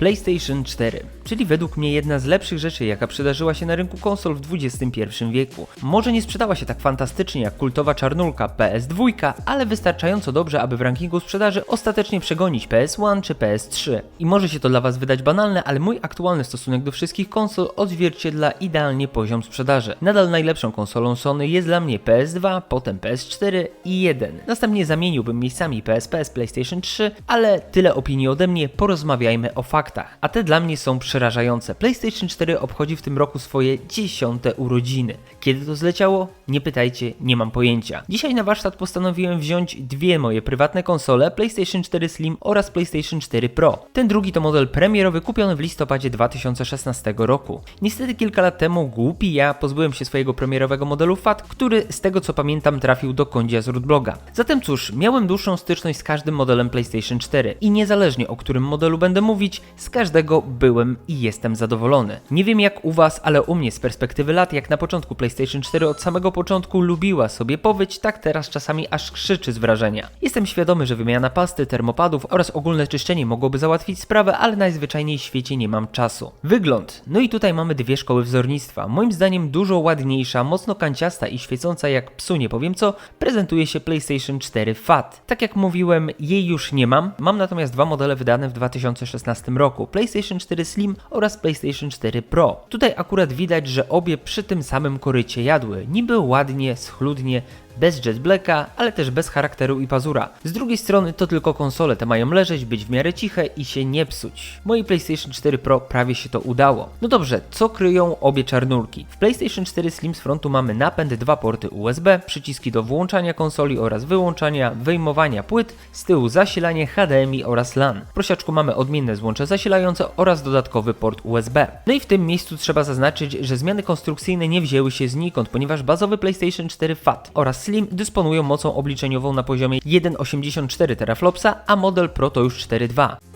PlayStation 4, czyli według mnie jedna z lepszych rzeczy, jaka przydarzyła się na rynku konsol w XXI wieku. Może nie sprzedała się tak fantastycznie jak kultowa czarnulka PS2, ale wystarczająco dobrze, aby w rankingu sprzedaży ostatecznie przegonić PS1 czy PS3. I może się to dla Was wydać banalne, ale mój aktualny stosunek do wszystkich konsol odzwierciedla idealnie poziom sprzedaży. Nadal najlepszą konsolą Sony jest dla mnie PS2, potem PS4 i 1. Następnie zamieniłbym miejscami PSP z PlayStation 3, ale tyle opinii ode mnie, porozmawiajmy o faktach. A te dla mnie są przerażające. PlayStation 4 obchodzi w tym roku swoje dziesiąte urodziny. Kiedy to zleciało? Nie pytajcie, nie mam pojęcia. Dzisiaj na warsztat postanowiłem wziąć dwie moje prywatne konsole, PlayStation 4 Slim oraz PlayStation 4 Pro. Ten drugi to model premierowy kupiony w listopadzie 2016 roku. Niestety kilka lat temu głupi ja pozbyłem się swojego premierowego modelu FAT, który z tego co pamiętam trafił do kądzia z rootbloga. Zatem cóż, miałem dłuższą styczność z każdym modelem PlayStation 4 i niezależnie o którym modelu będę mówić, z każdego byłem i jestem zadowolony. Nie wiem jak u was, ale u mnie z perspektywy lat, jak na początku PlayStation 4 od samego początku lubiła sobie powyć, tak teraz czasami aż krzyczy z wrażenia. Jestem świadomy, że wymiana pasty, termopadów oraz ogólne czyszczenie mogłoby załatwić sprawę, ale najzwyczajniej w świecie nie mam czasu. Wygląd. No i tutaj mamy dwie szkoły wzornictwa. Moim zdaniem dużo ładniejsza, mocno kanciasta i świecąca jak psu nie powiem co, prezentuje się PlayStation 4 FAT. Tak jak mówiłem, jej już nie mam, mam natomiast dwa modele wydane w 2016 roku. PlayStation 4 Slim oraz PlayStation 4 Pro. Tutaj akurat widać, że obie przy tym samym korycie jadły. Niby ładnie, schludnie, bez Jet Blacka, ale też bez charakteru i pazura. Z drugiej strony to tylko konsole te mają leżeć, być w miarę ciche i się nie psuć. Mojej PlayStation 4 Pro prawie się to udało. No dobrze, co kryją obie czarnurki? W PlayStation 4 Slim z frontu mamy napęd, dwa porty USB, przyciski do włączania konsoli oraz wyłączania, wyjmowania płyt, z tyłu zasilanie HDMI oraz LAN. W prosiaczku mamy odmienne złącze zasilające oraz dodatkowy port USB. No i w tym miejscu trzeba zaznaczyć, że zmiany konstrukcyjne nie wzięły się znikąd, ponieważ bazowy PlayStation 4 FAT oraz Slim dysponują mocą obliczeniową na poziomie 1,84 teraflopsa, a model Pro to już 4,2.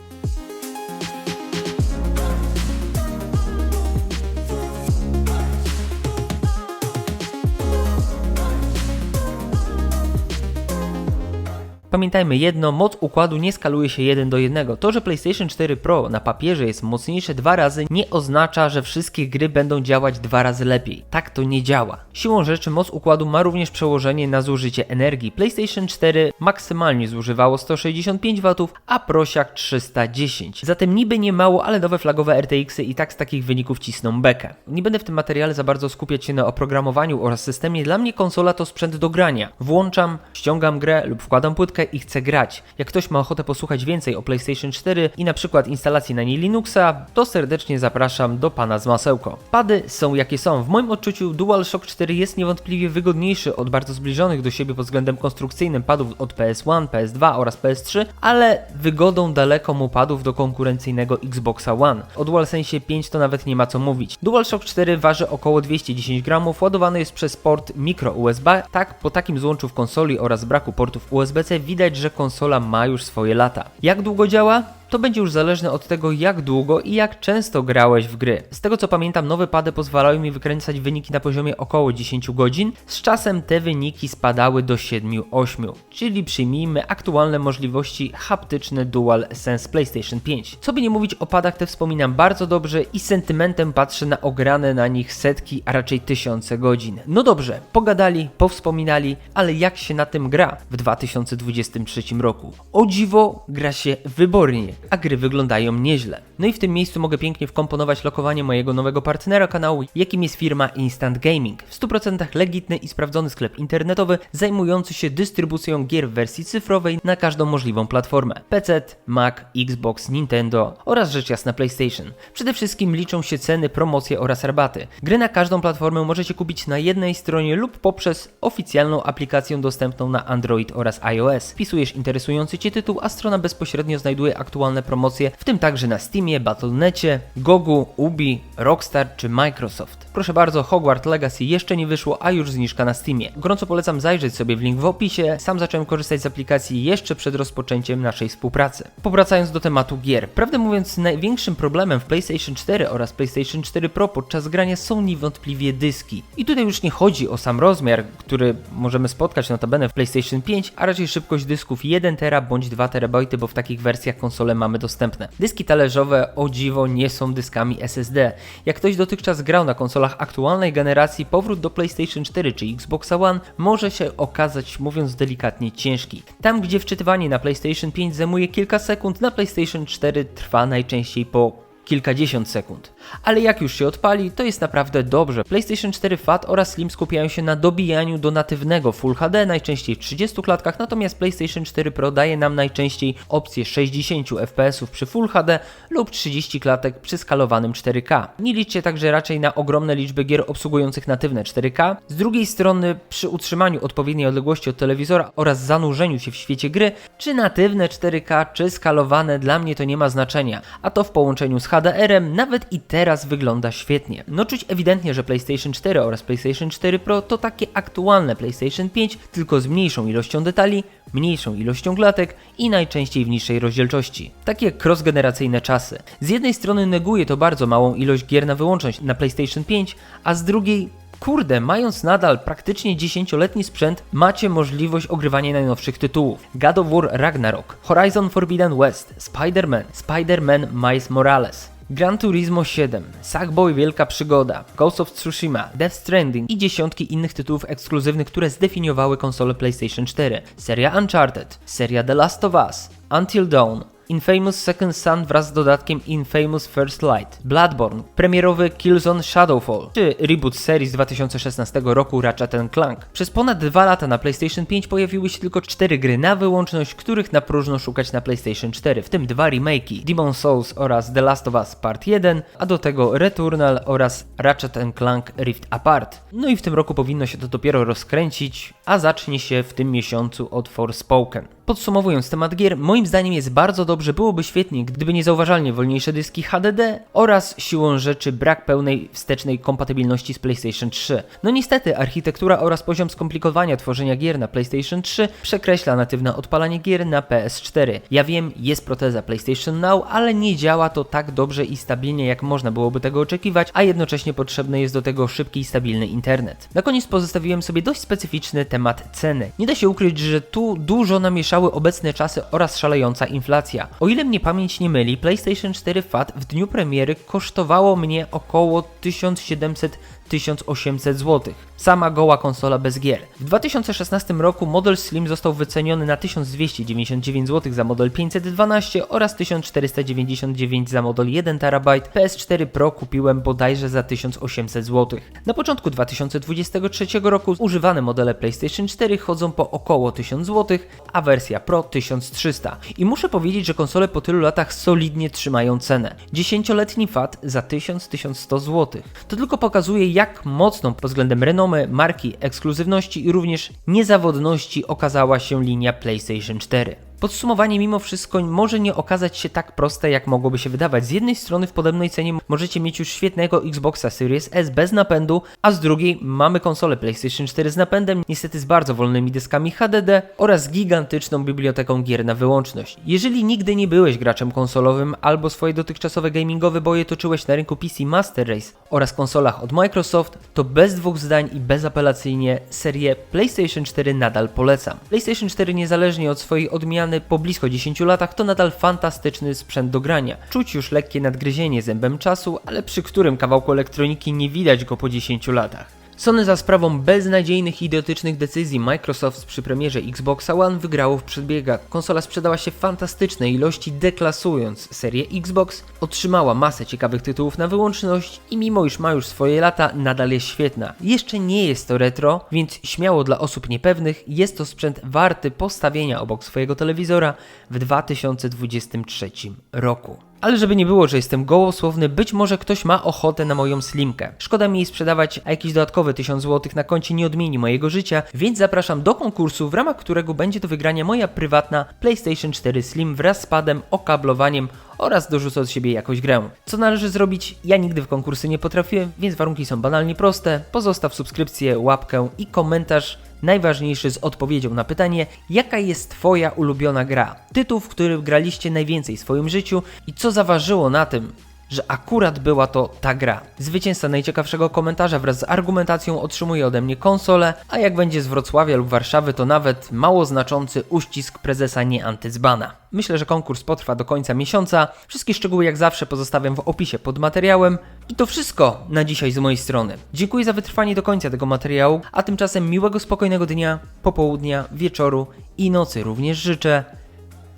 Pamiętajmy jedno, moc układu nie skaluje się 1 do 1. To, że PlayStation 4 Pro na papierze jest mocniejsze dwa razy, nie oznacza, że wszystkie gry będą działać dwa razy lepiej. Tak to nie działa. Siłą rzeczy moc układu ma również przełożenie na zużycie energii. PlayStation 4 maksymalnie zużywało 165 W, a Prosiak 310. Zatem niby nie mało, ale nowe flagowe RTX-y i tak z takich wyników cisną bekę. Nie będę w tym materiale za bardzo skupiać się na oprogramowaniu oraz systemie. Dla mnie konsola to sprzęt do grania. Włączam, ściągam grę lub wkładam płytkę i chcę grać. Jak ktoś ma ochotę posłuchać więcej o PlayStation 4 i na przykład instalacji na niej Linuxa, to serdecznie zapraszam do pana z masełko. Pady są jakie są. W moim odczuciu DualShock 4 jest niewątpliwie wygodniejszy od bardzo zbliżonych do siebie pod względem konstrukcyjnym padów od PS1, PS2 oraz PS3, ale wygodą daleko mu padów do konkurencyjnego Xboxa One. O DualSense 5 to nawet nie ma co mówić. DualShock 4 waży około 210 gramów, ładowany jest przez port micro USB. Tak, po takim złączu w konsoli oraz braku portów USB-C widać, że konsola ma już swoje lata. Jak długo działa? To będzie już zależne od tego, jak długo i jak często grałeś w gry. Z tego co pamiętam, nowe pady pozwalają mi wykręcać wyniki na poziomie około 10 godzin. Z czasem te wyniki spadały do 7-8, czyli przyjmijmy aktualne możliwości haptyczne DualSense PlayStation 5. Co by nie mówić o padach, te wspominam bardzo dobrze i z sentymentem patrzę na ograne na nich setki, a raczej tysiące godzin. No dobrze, pogadali, powspominali, ale jak się na tym gra w 2023 roku? O dziwo, gra się wybornie a gry wyglądają nieźle. No i w tym miejscu mogę pięknie wkomponować lokowanie mojego nowego partnera kanału, jakim jest firma Instant Gaming. W 100% legitny i sprawdzony sklep internetowy zajmujący się dystrybucją gier w wersji cyfrowej na każdą możliwą platformę. PC, Mac, Xbox, Nintendo oraz rzecz jasna PlayStation. Przede wszystkim liczą się ceny, promocje oraz rabaty. Gry na każdą platformę możecie kupić na jednej stronie lub poprzez oficjalną aplikację dostępną na Android oraz iOS. Wpisujesz interesujący Cię tytuł, a strona bezpośrednio znajduje aktualne promocje, w tym także na Steamie, Battle.necie, Gogu, Ubi, Rockstar czy Microsoft. Proszę bardzo, Hogwarts Legacy jeszcze nie wyszło, a już zniżka na Steamie. Gorąco polecam zajrzeć sobie w link w opisie. Sam zacząłem korzystać z aplikacji jeszcze przed rozpoczęciem naszej współpracy. Powracając do tematu gier. Prawdę mówiąc, największym problemem w PlayStation 4 oraz PlayStation 4 Pro podczas grania są niewątpliwie dyski. I tutaj już nie chodzi o sam rozmiar, który możemy spotkać notabene w PlayStation 5, a raczej szybkość dysków 1 tera bądź 2 terabajty, bo w takich wersjach konsole konsole mamy dostępne. Dyski talerzowe o dziwo nie są dyskami SSD. Jak ktoś dotychczas grał na konsolach aktualnej generacji, powrót do PlayStation 4 czy Xbox One może się okazać, mówiąc delikatnie, ciężki. Tam, gdzie wczytywanie na PlayStation 5 zajmuje kilka sekund, na PlayStation 4 trwa najczęściej po kilkadziesiąt sekund. Ale jak już się odpali, to jest naprawdę dobrze. PlayStation 4 FAT oraz Slim skupiają się na dobijaniu do natywnego Full HD, najczęściej w 30 klatkach, natomiast PlayStation 4 Pro daje nam najczęściej opcję 60 fps przy Full HD lub 30 klatek przy skalowanym 4K. Nie liczcie także raczej na ogromne liczby gier obsługujących natywne 4K. Z drugiej strony, przy utrzymaniu odpowiedniej odległości od telewizora oraz zanurzeniu się w świecie gry, czy natywne 4K, czy skalowane, dla mnie to nie ma znaczenia, a to w połączeniu z HDR-em nawet i teraz wygląda świetnie. No czuć ewidentnie, że PlayStation 4 oraz PlayStation 4 Pro to takie aktualne PlayStation 5, tylko z mniejszą ilością detali, mniejszą ilością klatek i najczęściej w niższej rozdzielczości. Takie cross-generacyjne czasy. Z jednej strony neguje to bardzo małą ilość gier na wyłączność na PlayStation 5, a z drugiej Kurde, mając nadal praktycznie 10-letni sprzęt, macie możliwość ogrywania najnowszych tytułów. God of War Ragnarok, Horizon Forbidden West, Spider-Man, Spider-Man Miles Morales, Gran Turismo 7, Sackboy Wielka Przygoda, Ghost of Tsushima, Death Stranding i dziesiątki innych tytułów ekskluzywnych, które zdefiniowały konsolę PlayStation 4, seria Uncharted, seria The Last of Us, Until Dawn, Infamous Second Son wraz z dodatkiem Infamous First Light, Bloodborne, premierowy Killzone Shadowfall, czy reboot serii z 2016 roku Ratchet Clank. Przez ponad dwa lata na PlayStation 5 pojawiły się tylko cztery gry na wyłączność, których na próżno szukać na PlayStation 4, w tym dwa remake'i, Demon Souls oraz The Last of Us Part 1, a do tego Returnal oraz Ratchet Clank Rift Apart. No i w tym roku powinno się to dopiero rozkręcić, a zacznie się w tym miesiącu od Forspoken. Podsumowując temat gier, moim zdaniem jest bardzo dobrze, byłoby świetnie, gdyby niezauważalnie wolniejsze dyski HDD oraz siłą rzeczy brak pełnej wstecznej kompatybilności z PlayStation 3. No niestety, architektura oraz poziom skomplikowania tworzenia gier na PlayStation 3 przekreśla natywne odpalanie gier na PS4. Ja wiem, jest proteza PlayStation Now, ale nie działa to tak dobrze i stabilnie, jak można byłoby tego oczekiwać, a jednocześnie potrzebny jest do tego szybki i stabilny internet. Na koniec pozostawiłem sobie dość specyficzny temat ceny. Nie da się ukryć, że tu dużo namieszało obecne czasy oraz szalejąca inflacja. O ile mnie pamięć nie myli, PlayStation 4 FAT w dniu premiery kosztowało mnie około 1700 1800 zł. Sama goła konsola bez gier. W 2016 roku model Slim został wyceniony na 1299 zł za model 512 oraz 1499 za model 1 TB. PS4 Pro kupiłem bodajże za 1800 zł. Na początku 2023 roku używane modele PlayStation 4 chodzą po około 1000 zł, a wersja Pro 1300. I muszę powiedzieć, że konsole po tylu latach solidnie trzymają cenę. 10-letni FAT za 1000-1100 zł. To tylko pokazuje jak mocną pod względem renomy, marki, ekskluzywności i również niezawodności okazała się linia PlayStation 4. Podsumowanie mimo wszystko może nie okazać się tak proste, jak mogłoby się wydawać. Z jednej strony w podobnej cenie możecie mieć już świetnego Xboxa Series S bez napędu, a z drugiej mamy konsolę PlayStation 4 z napędem, niestety z bardzo wolnymi dyskami HDD oraz gigantyczną biblioteką gier na wyłączność. Jeżeli nigdy nie byłeś graczem konsolowym albo swoje dotychczasowe gamingowe boje toczyłeś na rynku PC Master Race oraz konsolach od Microsoft, to bez dwóch zdań i bezapelacyjnie serię PlayStation 4 nadal polecam. PlayStation 4 niezależnie od swojej odmiany po blisko 10 latach to nadal fantastyczny sprzęt do grania. Czuć już lekkie nadgryzienie zębem czasu, ale przy którym kawałku elektroniki nie widać go po 10 latach. Sony za sprawą beznadziejnych i idiotycznych decyzji Microsoft przy premierze Xboxa One wygrało w przedbiegach. Konsola sprzedała się w fantastycznej ilości, deklasując serię Xbox, otrzymała masę ciekawych tytułów na wyłączność i mimo iż ma już swoje lata, nadal jest świetna. Jeszcze nie jest to retro, więc śmiało dla osób niepewnych jest to sprzęt warty postawienia obok swojego telewizora w 2023 roku. Ale żeby nie było, że jestem gołosłowny, być może ktoś ma ochotę na moją slimkę. Szkoda mi jej sprzedawać, a jakiś dodatkowy 1000 zł na koncie nie odmieni mojego życia, więc zapraszam do konkursu, w ramach którego będzie do wygrania moja prywatna PlayStation 4 Slim wraz z padem, okablowaniem oraz dorzucę od siebie jakąś grę. Co należy zrobić? Ja nigdy w konkursy nie potrafię, więc warunki są banalnie proste. Pozostaw subskrypcję, łapkę i komentarz najważniejszy z odpowiedzią na pytanie, jaka jest Twoja ulubiona gra? Tytuł, w którym graliście najwięcej w swoim życiu i co zaważyło na tym, że akurat była to ta gra. Zwycięzca najciekawszego komentarza wraz z argumentacją otrzymuje ode mnie konsolę, a jak będzie z Wrocławia lub Warszawy, to nawet mało znaczący uścisk prezesa nie antyzbana. Myślę, że konkurs potrwa do końca miesiąca. Wszystkie szczegóły jak zawsze pozostawiam w opisie pod materiałem. I to wszystko na dzisiaj z mojej strony. Dziękuję za wytrwanie do końca tego materiału, a tymczasem miłego, spokojnego dnia, popołudnia, wieczoru i nocy również życzę.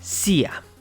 See ya!